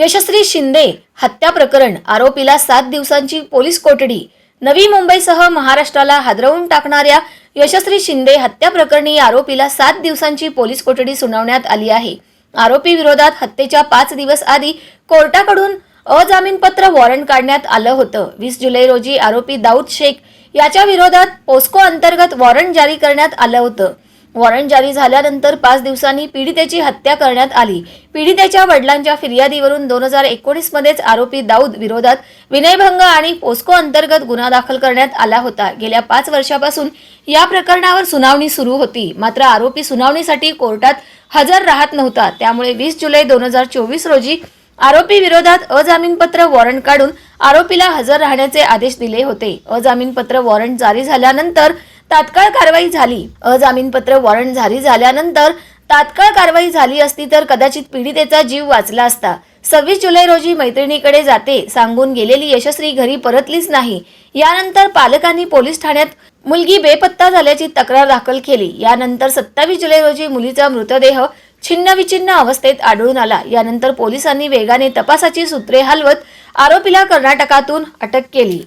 यशस्वी शिंदे हत्या प्रकरण आरोपीला सात दिवसांची पोलीस कोठडी. नवी मुंबईसह महाराष्ट्राला हादरवून टाकणाऱ्या यशस्वी शिंदे हत्या प्रकरणी आरोपीला सात दिवसांची पोलीस कोठडी सुनावण्यात आली आहे. आरोपी विरोधात हत्येच्या पाच दिवस आधी कोर्टाकडून अजामीनपत्र वॉरंट काढण्यात आलं होतं. वीस जुलै रोजी आरोपी दाऊद शेख याच्या विरोधात पोस्को अंतर्गत वॉरंट जारी करण्यात आलं होतं. वॉरंट जारी झाल्यानंतर पाच दिवसांनी पीडितेची हत्या करण्यात आली. पीडितेच्या वडिलांच्या फिर्यादीवरून दोन हजार एकोणीस मध्येच आरोपी दाऊद विरोधात विनयभंग आणि पोस्को अंतर्गत गुन्हा दाखल करण्यात आला होता. गेल्या पाच वर्षापासून या प्रकरणावर सुनावणी सुरू होती. मात्र आरोपी सुनावणीसाठी कोर्टात हजर राहत नव्हता. त्यामुळे वीस जुलै दोन हजार चोवीस रोजी आरोपी विरोधात अजामीनपत्र वॉरंट काढून आरोपीला हजर राहण्याचे आदेश दिले होते. अजामीनपत्र वॉरंट जारी झाल्यानंतर तात्काळ कारवाई झाली. अजामीनपत्र वॉरंट जारी झाल्यानंतर तात्काळ कारवाई झाली असती तर कदाचित पीडितेचा जीव वाचला असता. सव्वीस जुलै रोजी मैत्रिणीकडे जाते सांगून गेलेली यशस्वी घरी परतलीच नाही. यानंतर पालकांनी पोलीस ठाण्यात मुलगी बेपत्ता झाल्याची तक्रार दाखल केली. यानंतर सत्तावीस जुलै रोजी मुलीचा मृतदेह छिन्नविछिन्न अवस्थेत आढळून आला. यानंतर पोलिसांनी वेगाने तपासाची सूत्रे हलवत आरोपीला कर्नाटकातून अटक केली.